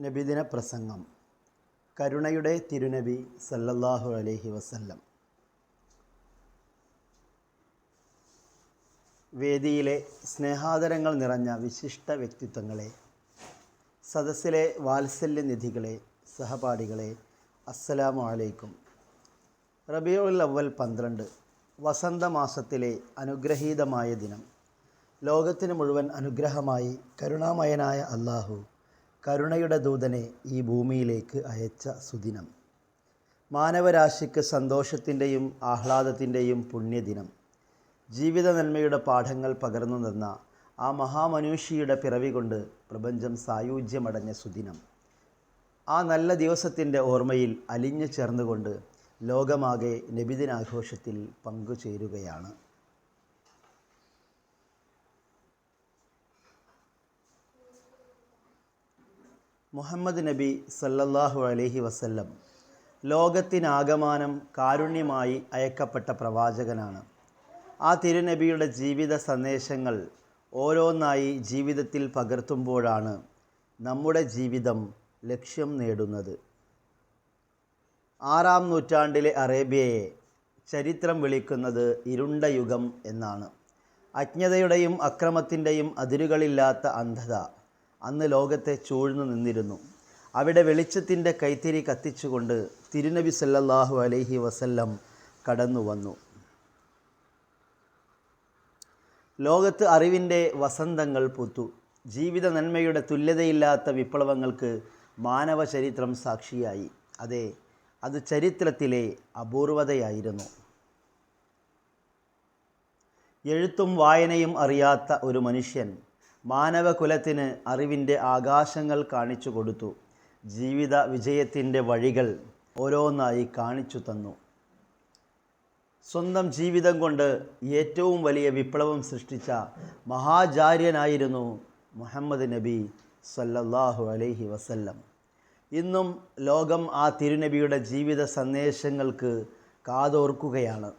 നബിദിന പ്രസംഗം. കരുണയുടെ തിരുനബി സല്ലല്ലാഹു അലൈഹി വസല്ലം. വേദിയിലെ സ്നേഹാദരങ്ങൾ നിറഞ്ഞ വിശിഷ്ട വ്യക്തിത്വങ്ങളെ സദസ്സിലെ വാത്സല്യനിധികളെ സഹപാഠികളെ അസ്സലാമു അലൈക്കും. റബിയുൽ അവൽ പന്ത്രണ്ട് വസന്തമാസത്തിലെ അനുഗ്രഹീതമായ ദിനം. ലോകത്തിന് മുഴുവൻ അനുഗ്രഹമായി കരുണാമയനായ അള്ളാഹു കരുണയുടെ ദൂതനെ ഈ ഭൂമിയിലേക്ക് അയച്ച സുദിനം. മാനവരാശിക്ക് സന്തോഷത്തിന്റെയും ആഹ്ലാദത്തിന്റെയും പുണ്യദിനം. ജീവിത നന്മയുടെ പാഠങ്ങൾ പകർന്നു നിന്ന ആ മഹാമനുഷ്യയുടെ പിറവി കൊണ്ട് പ്രപഞ്ചം സായുജ്യമടഞ്ഞ സുദിനം. ആ നല്ല ദിവസത്തിന്റെ ഓർമ്മയിൽ അലിഞ്ഞു ചേർന്നുകൊണ്ട് ലോകമാകെ നബിദിനാഘോഷത്തിൽ പങ്കുചേരുകയാണ്. മുഹമ്മദ് നബി സല്ലല്ലാഹു അലഹി വസല്ലം ലോകത്തിനാകമാനം കാരുണ്യമായി അയക്കപ്പെട്ട പ്രവാചകനാണ്. ആ തിരുനബിയുടെ ജീവിത സന്ദേശങ്ങൾ ഓരോന്നായി ജീവിതത്തിൽ പകർത്തുമ്പോഴാണ് നമ്മുടെ ജീവിതം ലക്ഷ്യം നേടുന്നത്. ആറാം നൂറ്റാണ്ടിലെ അറേബ്യയെ ചരിത്രം വിളിക്കുന്നത് ഇരുണ്ട യുഗം എന്നാണ്. അജ്ഞതയുടെയും അക്രമത്തിന്റെയും അതിരുകളില്ലാത്ത അന്ധത അന്ന് ലോകത്തെ ചൂഴ്ന്നു നിന്നിരുന്നു. അവിടെ വെളിച്ചത്തിന്റെ കൈത്തിരി കത്തിച്ചുകൊണ്ട് തിരുനബി സല്ലല്ലാഹു അലൈഹി വസല്ലം കടന്നു വന്നു. ലോകത്ത് അറിവിന്റെ വസന്തങ്ങൾ പൂത്തു. ജീവിത നന്മയുടെ തുല്യതയില്ലാത്ത വിപ്ലവങ്ങൾക്ക് മാനവ ചരിത്രം സാക്ഷിയായി. അതെ അത് ചരിത്രത്തിലെ അപൂർവതയായിരുന്നു. എഴുത്തും വായനയും അറിയാത്ത ഒരു മനുഷ്യൻ മാനവകുലത്തിന് അറിവിന്റെ ആകാശങ്ങൾ കാണിച്ചു കൊടുത്തു. ജീവിത വിജയത്തിന്റെ വഴികൾ ഓരോന്നായി കാണിച്ചു തന്നു. സ്വന്തം ജീവിതം കൊണ്ട് ഏറ്റവും വലിയ വിപ്ലവം സൃഷ്ടിച്ച മഹാചാര്യനായിരുന്നു മുഹമ്മദ് നബി സല്ലല്ലാഹു അലൈഹി വസല്ലം. ഇന്നും ലോകം ആ തിരുനബിയുടെ ജീവിത സന്ദേശങ്ങൾക്ക് കാതോർക്കുകയാണ്.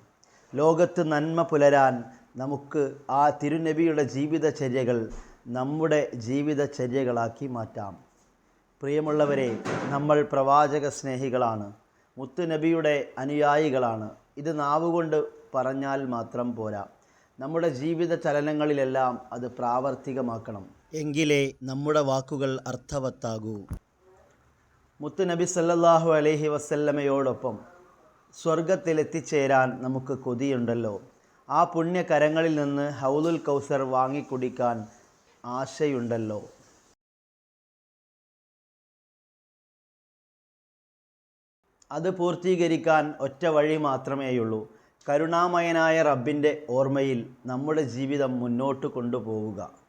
ലോകത്ത് നന്മ പുലരാൻ നമുക്ക് ആ തിരുനബിയുടെ ജീവിതചര്യകൾ നമ്മുടെ ജീവിതചര്യകളാക്കി മാറ്റാം. പ്രിയമുള്ളവരെ നമ്മൾ പ്രവാചക സ്നേഹികളാണ് മുത്തുനബിയുടെ അനുയായികളാണ്. ഇത് നാവുകൊണ്ട് പറഞ്ഞാൽ മാത്രം പോരാ. നമ്മുടെ ജീവിത ചലനങ്ങളിലെല്ലാം അത് പ്രാവർത്തികമാക്കണം. എങ്കിലേ നമ്മുടെ വാക്കുകൾ അർത്ഥവത്താകൂ. മുത്തുനബി സല്ലാഹു അലഹി വസല്ലമയോടൊപ്പം സ്വർഗത്തിലെത്തിച്ചേരാൻ നമുക്ക് കൊതിയുണ്ടല്ലോ. ആ പുണ്യകരങ്ങളിൽ നിന്ന് ഹൗലുൽ കൗസർ വാങ്ങിക്കുടിക്കാൻ ആശയുണ്ടല്ലോ. അത് പൂർത്തീകരിക്കാൻ ഒറ്റ വഴി മാത്രമേയുള്ളൂ. കരുണാമയനായ റബ്ബിന്റെ ഓർമ്മയിൽ നമ്മുടെ ജീവിതം മുന്നോട്ട് കൊണ്ടുപോവുക.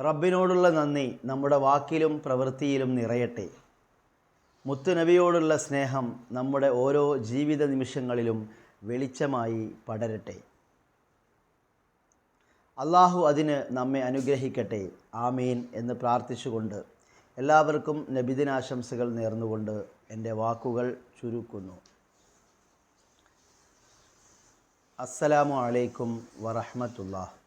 റബ്ബിനോടുള്ള നന്ദി നമ്മുടെ വാക്കിലും പ്രവൃത്തിയിലും നിറയട്ടെ. മുത്തുനബിയോടുള്ള സ്നേഹം നമ്മുടെ ഓരോ ജീവിത നിമിഷങ്ങളിലും വെളിച്ചമായി പടരട്ടെ. അള്ളാഹു അതിന് നമ്മെ അനുഗ്രഹിക്കട്ടെ. ആമീൻ എന്ന് പ്രാർത്ഥിച്ചുകൊണ്ട് എല്ലാവർക്കും നബിദിനാശംസകൾ നേർന്നുകൊണ്ട് എന്റെ വാക്കുകൾ ചുരുക്കുന്നു. അസ്സലാമു അലൈക്കും വറഹമത്തുല്ലാഹ്